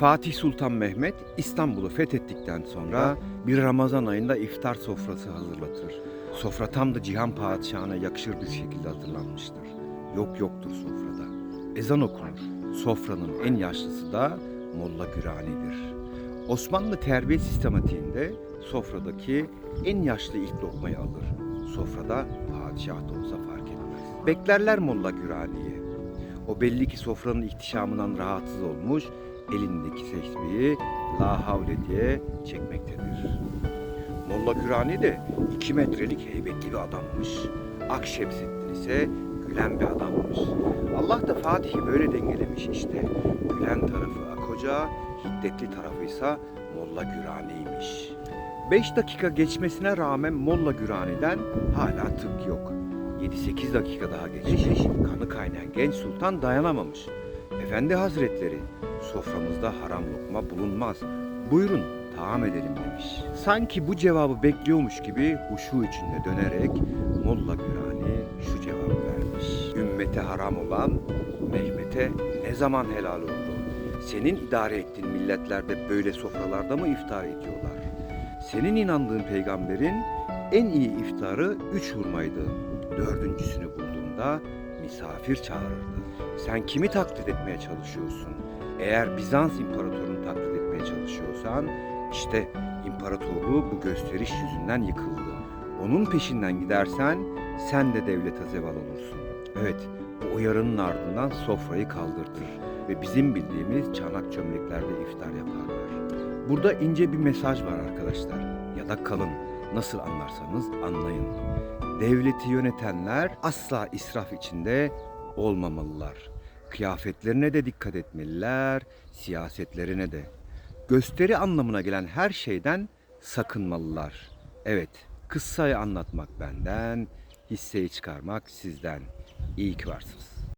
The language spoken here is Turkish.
Fatih Sultan Mehmet İstanbul'u fethettikten sonra bir Ramazan ayında iftar sofrası hazırlatır. Sofra tam da Cihan Padişahı'na yakışır bir şekilde hazırlanmıştır. Yok yoktur sofrada. Ezan okunur. Sofranın en yaşlısı da Molla Gürani'dir. Osmanlı terbiye sistematiğinde sofradaki en yaşlı ilk lokmayı alır. Sofrada padişah da olsa fark etmez. Beklerler Molla Gürani'yi. O belli ki sofranın ihtişamından rahatsız olmuş, elindeki tesbihi la havle diye çekmektedir. Molla Gürani de iki metrelik heybetli bir adammış. Akşemseddin ise gülen bir adammış. Allah da Fatih'i böyle dengelemiş işte. Gülen tarafı Akoca, hiddetli tarafı ise Molla Gürani'ymiş. Beş dakika geçmesine rağmen Molla Gürani'den hala tık yok. 7-8 dakika daha geçmiş. Kanı kaynayan genç sultan dayanamamış. Efendi Hazretleri, soframızda haram lokma bulunmaz. Buyurun, taam edelim demiş. Sanki bu cevabı bekliyormuş gibi huşu içinde dönerek Molla Gürani şu cevabı vermiş. Ümmete haram olan Mehmet'e ne zaman helal oldu? Senin idare ettiğin milletlerde böyle sofralarda mı iftar ediyorlar? Senin inandığın peygamberin en iyi iftarı üç hurmaydı. Dördüncüsünü bulduğunda misafir çağırırdı. Sen kimi taklit etmeye çalışıyorsun? Eğer Bizans imparatorunu taklit etmeye çalışıyorsan işte imparatorluğu bu gösteriş yüzünden yıkıldı. Onun peşinden gidersen sen de devlete zeval olursun. Evet bu uyarının ardından sofrayı kaldırtır ve bizim bildiğimiz çanak çömleklerde iftar yaparlar. Burada ince bir mesaj var arkadaşlar. Ya da kalın. Nasıl anlarsanız anlayın. Devleti yönetenler asla israf içinde olmamalılar. Kıyafetlerine de dikkat etmeliler, siyasetlerine de. Gösteri anlamına gelen her şeyden sakınmalılar. Evet, kıssayı anlatmak benden, hisseyi çıkarmak sizden. İyi ki varsınız.